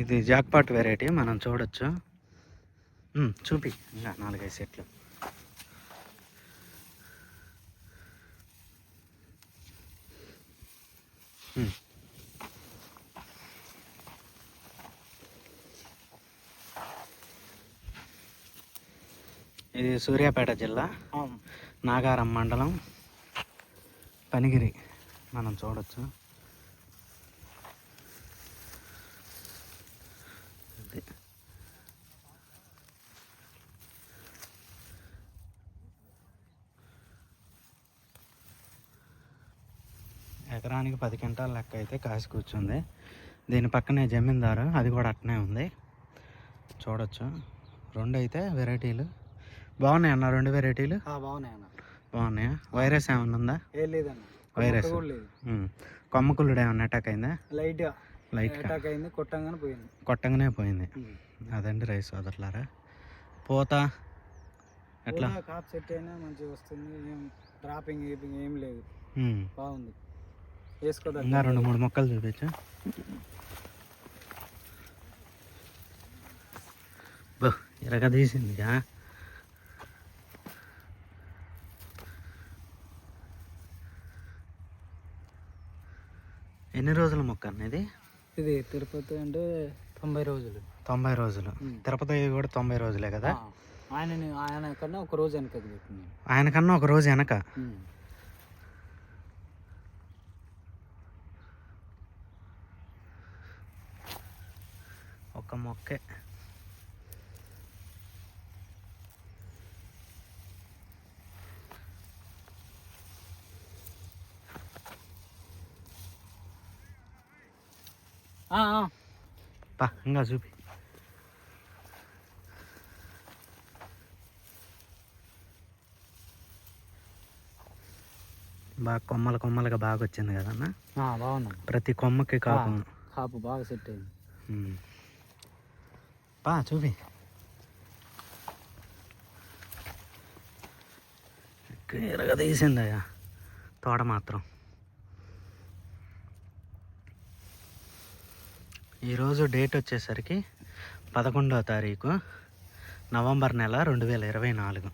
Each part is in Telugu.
ఇది జాక్పాట్ వెరైటీ మనం చూడొచ్చు. చూపి. ఇంకా నాలుగైదు సెట్లు. ఇది సూర్యాపేట జిల్లా నాగారం మండలం పనిగిరి. మనం చూడొచ్చు ఇది. ఎకరానికి పది క్వింటాల లెక్క అయితే కాసి కూర్చుంది. దీని పక్కనే జమీందారు అది కూడా అట్నే ఉంది. చూడొచ్చు. రెండు అయితే వెరైటీలు. బాగున్నాయి అన్న రెండు వెరైటీలు? బాగున్నాయి అన్న. బాగున్నాయా? వైరస్ ఏమన్నా ఉందా? లేదన్న. వైరస్. కొమ్మకుళ్ళుడు ఏమన్నా అటాక్ అయిందా? లైట్గా. లైట్గా. అటాక్ అయింది కొట్టంగానే పోయింది. కొట్టంగానే పోయింది. అదండి రైస్ సోదరులారా. పూత. ఎట్లా? కాప్ సెట్ అయినా మంచిగా వస్తుంది. ఏం డ్రాపింగ్ ఏం లేదు. బాగుంది. ఇంకా రెండు మూడు మొక్కలు చూపించు. బో ఇరగ తీసిందిగా. ఎన్ని రోజుల మొక్క అనేది ఇది? తిరుపతి అంటే తొంభై రోజులు. తొంభై రోజులు. తిరుపతి కూడా తొంభై రోజులే కదా? ఆయన ఆయన కన్నా ఒక రోజు పెట్టింది. ఆయన కన్నా ఒక రోజు వెనక? ఒక మొక్కే. పా ఇంకా చూపి. బాగా కొమ్మలు కొమ్మలుగా బాగా వచ్చింది కదన్న? బాగున్నా ప్రతి కొమ్మకి కాపు. కాపు బాగా సెట్ అయింది. పా చూపి క్లియర్గా తీసిందయ్యా తోట మాత్రం ఈరోజు డేట్ వచ్చేసరికి పదకొండవ తారీఖు నవంబర్ నెల రెండు వేల ఇరవై నాలుగు.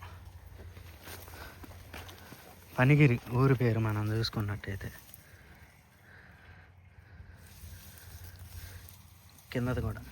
పనిగిరి ఊరి పేరు మనం చూసుకున్నట్టయితే. కిందది కూడా.